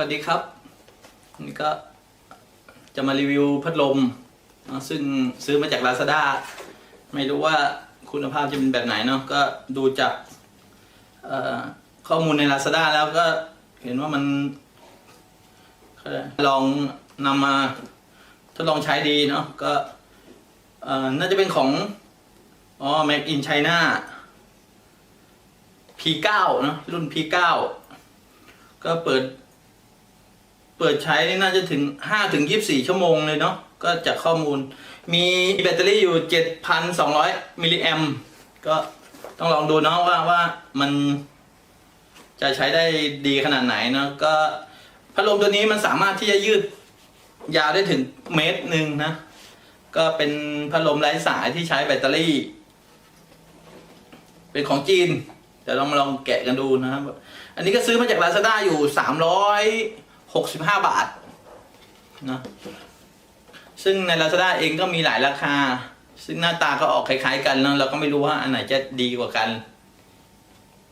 วัสดีครับวันนี่ก็จะมารีวิวพัดลม ซึ่งซื้อมาจาก Lazada ไม่รู้ว่าคุณภาพจะเป็นแบบไหนเนาะก็ดูจากข้อมูลใน Lazada แล้วก็เห็นว่ามันลองนำมาทดลองใช้ดีเนาะก็น่าจะเป็นของอ๋อ Make in China P9 เนอะรุ่น P9 ก็เปิด เปิดใช้นี่น่าจะถึงห้าถึงยีิบสี่ชั่วโมงเลยเนาะก็จากข้อมูล มีแบตเตอรี่อยู่เจ็ดพันสองร้อยมิลลิแอมก็ต้องลองดูเนาะว่าว่ามันจะใช้ได้ดีขนาดไหนเนาะก็พัดลมตัวนี้มันสามารถที่จะยืดยาวได้ถึงเมตรหนึ่งนะ ก็เป็นพัดลมไร้สายที่ใช้แบตเตอรี่ เป็นของจีน เดี๋ยวเรามาลองแกะกันดูนะครับ อันนี้ก็ซื้อมาจาก Lazada อยู่สามร้อย หกสิบห้าบาทนะซึ่งใน Lazada เองก็มีหลายราคา ซึ่งหน้าตาก็ออกคล้าย ๆ กันเนอะเราก็ไม่รู้ว่าอันไหนจะดีกว่ากัน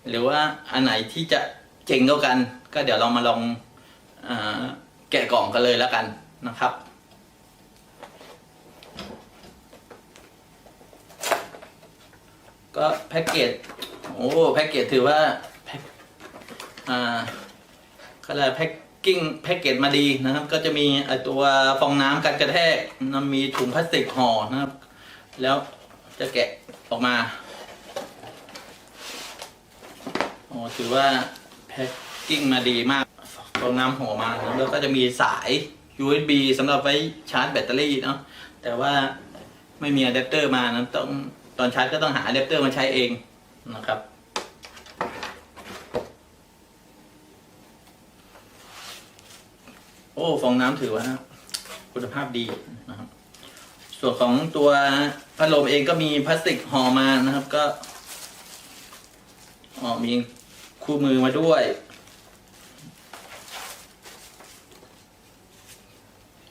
หรือว่าอันไหนที่จะเจ๋งกว่ากัน ก็เดี๋ยวเรามาลองอแกะกล่องกันเลยแล้วกันนะครับก็แพ็กเกจโอ้แพ็กเกจถือว่าแพ็คอ่าก็เลยแพ็ก กิ้งแพ็กเกจมาดีนะครับ ก็จะมีไอ้ตัวฟองน้ำกันกระแทกนะมีถุงพลาสติกห่อนะครับ แล้วจะแกะออกมาโอ้ถือว่าแพ็กกิ้งมาดีมากฟองน้ำห่อมานะแล้วก็จะมีสาย USB สำหรับไว้ชาร์จแบตเตอรี่เนาะแต่ว่าไม่มีอะแดปเตอร์มานะต้องตอนชาร์จก็ต้องหาอะแดปเตอร์มาใช้เองนะครับ อ้ฟองน้ำถือว่าคุณภาพดีนะครับ ส่วนของตัวพัดลมเองก็มีพลาสติกห่อมานะครับ ก็อ๋อมีคู่มือมาด้วย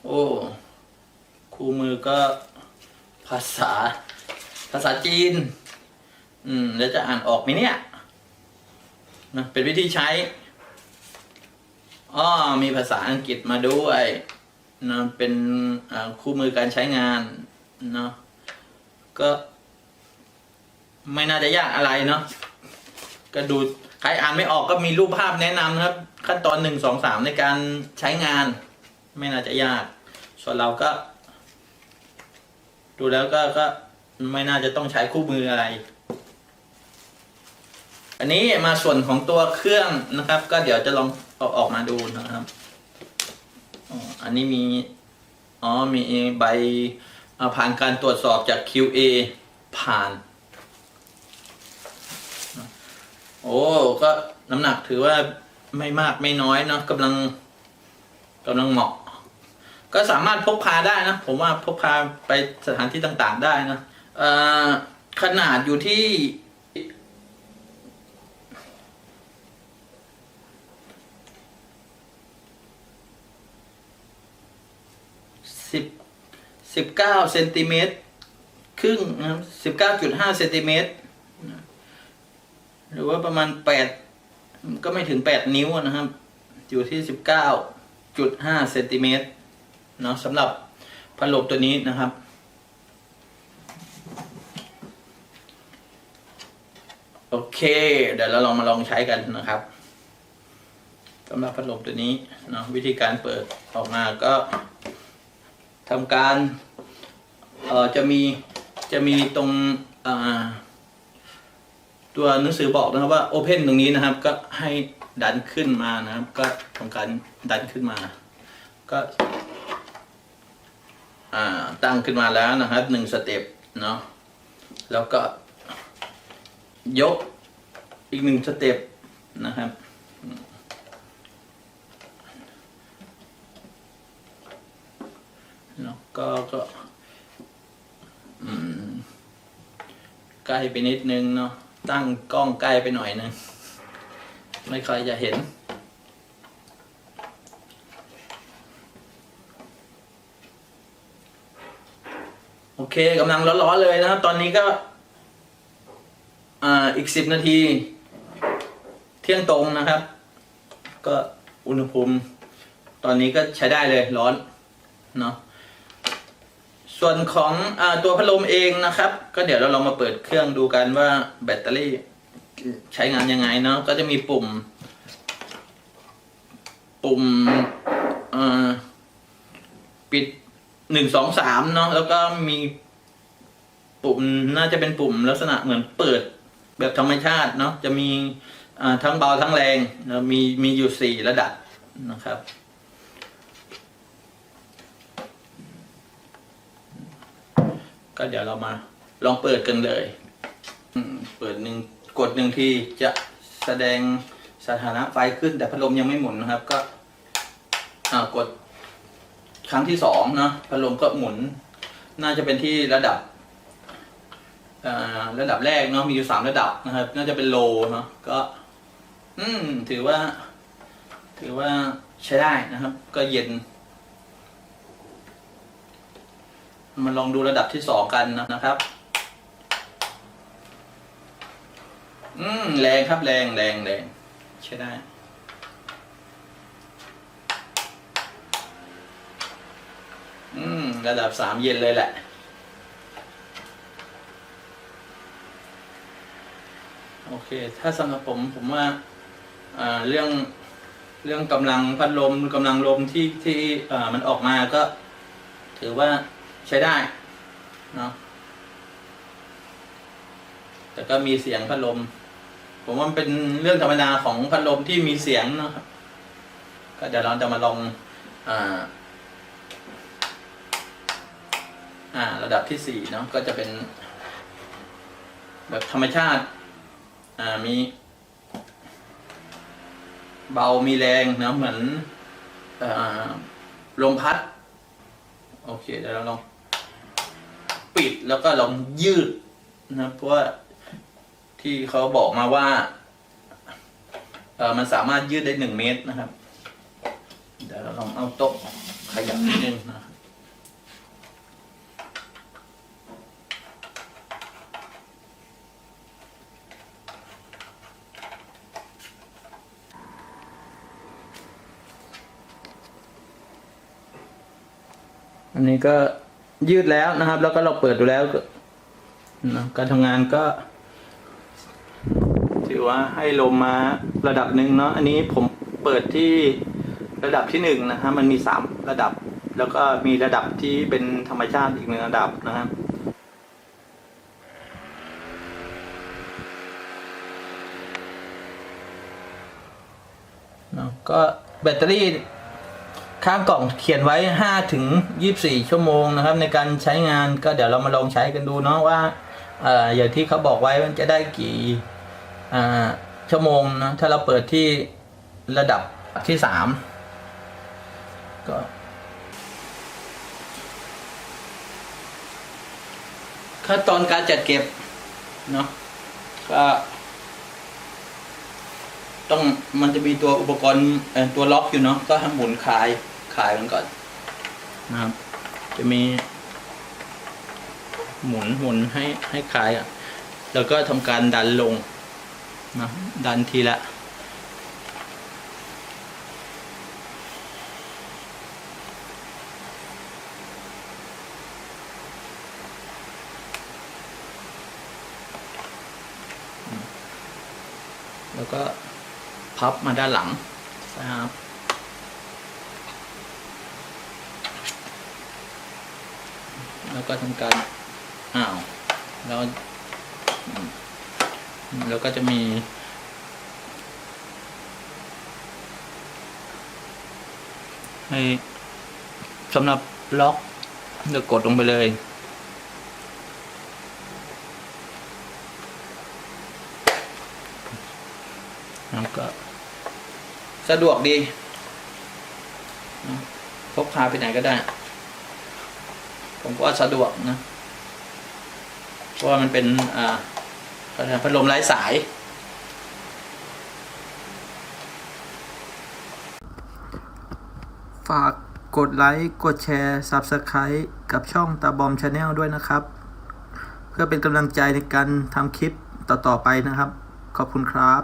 โอ้คู่มือก็ภาษา ภาษาจีน อืม แล้วจะอ่านออกไหมเนี่ยนะเป็นวิธีใช้ อ้อมีภาษาอังกฤษมาด้วยนะเป็นคู่มือการใช้งานเนาะก็ ไม่น่าจะยากอะไรเนาะก็ดูใครอ่านไม่ออกก็มีรูปภาพแนะนำนะครับ ขั้นตอนหนึ่งสองสามในการใช้งาน ไม่น่าจะยาก ส่วนเราก็ ดูแล้วก็ก็ไม่น่าจะต้องใช้คู่มืออะไร อันนี้มาส่วนของตัวเครื่องนะครับ ก็เดี๋ยวจะลอง เอาออกมาดูนะครับอันนี้มี อ๋อ มีใบผ่านการตรวจสอบจาก QA ผ่าน โอ้ ก็น้ำหนักถือว่าไม่มากไม่น้อยเนาะกำลังกำลังเหมาะ ก็สามารถพกพาได้นะ ผมว่าพกพาไปสถานที่ต่างๆได้นะขนาดอยู่ที่ สิบสิบเก้าเซนติเมตรครึ่งนะครับสิบเก้าจุดห้าเซนติเมตรหรือว่าประมาณแปดก็ไม่ถึงแปดนิ้วนะครับ อยู่ที่สิบเก้าจุดห้าเซนติเมตรเนาะสำหรับพัดลมตัวนี้นะครับ โอเค เดี๋ยวเราลองมาลองใช้กันนะครับสำหรับพัดลมตัวนี้เนาะวิธีการเปิดออกมาก็ ทำการเอ่อจะมีจะมีตรงอ่าตัวหนังสือบอกนะครับว่า Open ตรงนี้นะครับ ก็ให้ดันขึ้นมานะครับ ก็ทำการดันขึ้นมา ก็อ่าตั้งขึ้นมาแล้วนะครับหนึ่งสเต็ปเนาะแล้วก็ยกอีกหนึ่งสเต็ปนะครับ แล้วก็ก็ใกล้ไปนิดนึงเนาะตั้งกล้องใกล้ไปหน่อยนึงไม่ค่อยจะเห็น โอเคกำลังร้อนๆเลยนะครับ ตอนนี้ก็ อ่าอีกสิบนาที เที่ยงตรงนะครับ ก็อุณหภูมิ ตอนนี้ก็ใช้ได้เลยร้อน เนาะ ส่วนของอตัวพัดลมเองนะครับ ก็เดี๋ยวเราลองมาเปิดเครื่องดูกันว่าแบตเตอรี่ใช้งานยังไงเนาะก็จะมีปุ่ม ปุ่มปิดหนึ่งสองสามเนาะแล้วก็มีปุ่มน่าจะเป็นปุ่มลักษณะเหมือนเปิดแบบธรรมชาติเนาะจะมีทั้งเบาทั้งแรงแล้วมีมีอยู่สี่ระดับนะครับ ก็เดี๋ยวเรามาลองเปิดกันเลยเปิดหนึ่งกดหนึ่งทีจะแสดงสถานะไฟขึ้น แต่พัดลมยังไม่หมุนนะครับ ก็กดครั้งที่สองนะพัดลมก็หมุน น่าจะเป็นที่ระดับระดับแรกเนาะมีอยู่สามระดับนะครับ น่าจะเป็นโลเนาะก็ อืมถือว่า ถือว่าใช้ได้นะครับ ก็เย็น มาลองดูระดับที่สองกันนะครับ อืมแรงครับแรงแรงแรงใช้ได้อืมระดับสามเย็นเลยแหละ โอเค ถ้าสำหรับผมผมว่าเรื่องเรื่องกำลังพัดลมกำลังลมที่ที่มันออกมาก็ ถือว่า ใช้ได้เนาะแต่ก็มีเสียงพัดลม ผมว่ามันเป็นเรื่องธรรมดาของพัดลมที่มีเสียงเนาะครับ ก็เดี๋ยวเราจะมาลองอ่า อ่า ระดับที่สี่เนาะก็จะเป็น แบบธรรมชาติ อ่ามี เบามีแรงนะเหมือนอลมพัด โอเคเดี๋ยวเราลองปิดแล้วก็ลองยืดนะเพราะว่าที่เขาบอกมาว่าเออมันสามารถยืดได้หนึ่งเมตรนะครับ เดี๋ยวเราลองเอาโต๊ะขยับนิดนึงนะครับ อันนี้ก็ยืดแล้วนะครับ แล้วก็เราเปิดดูแล้วก็นะการทำงานก็ ถือว่าให้ลมมาระดับหนึ่งเนาะอันนี้ผมเปิดที่ระดับที่หนึ่งนะฮะมันมีสามระดับ แล้วก็มีระดับที่เป็นธรรมชาติอีกหนึ่งระดับนะครับก็แบตเตอรี่ ข้างกล่องเขียนไว้ห้าถึงยี่สี่ชั่วโมงนะครับ ในการใช้งานก็เดี๋ยวเรามาลองใช้กันดูเนาะว่าเอ่ออย่างที่เขาบอกไว้มันจะได้กี่อ่าชั่วโมงนะถ้าเราเปิดที่ระดับที่สามก็ขั้นตอนการจัดเก็บเนาะก็ต้องมันจะมีตัวอุปกรณ์ตัวล็อกอยู่เนาะก็ให้หมุนคลาย คลายมันก่อนนะครับ จะมี หมุนหมุนให้ให้คลายอะ แล้วก็ทำการดันลงนะดันทีละแล้วก็พับมาด้านหลังนะครับ แล้วก็ทำการอ้าวแล้วแล้วก็จะมี ให้สำหรับล็อกเดี๋ยวกดลงไปเลยแล้วก็ สะดวกดีพกพาไปไหนก็ได้ ผมก็สะดวกนะ เพราะว่ามันเป็นอ่าพัดลมไร้สาย ฝากกดไลค์ กดแชร์ Subscribe กับช่องตาบอมชาแนลด้วยนะครับ เพื่อเป็นกำลังใจในการทำคลิปต่อ ๆ ไปนะครับ ขอบคุณครับ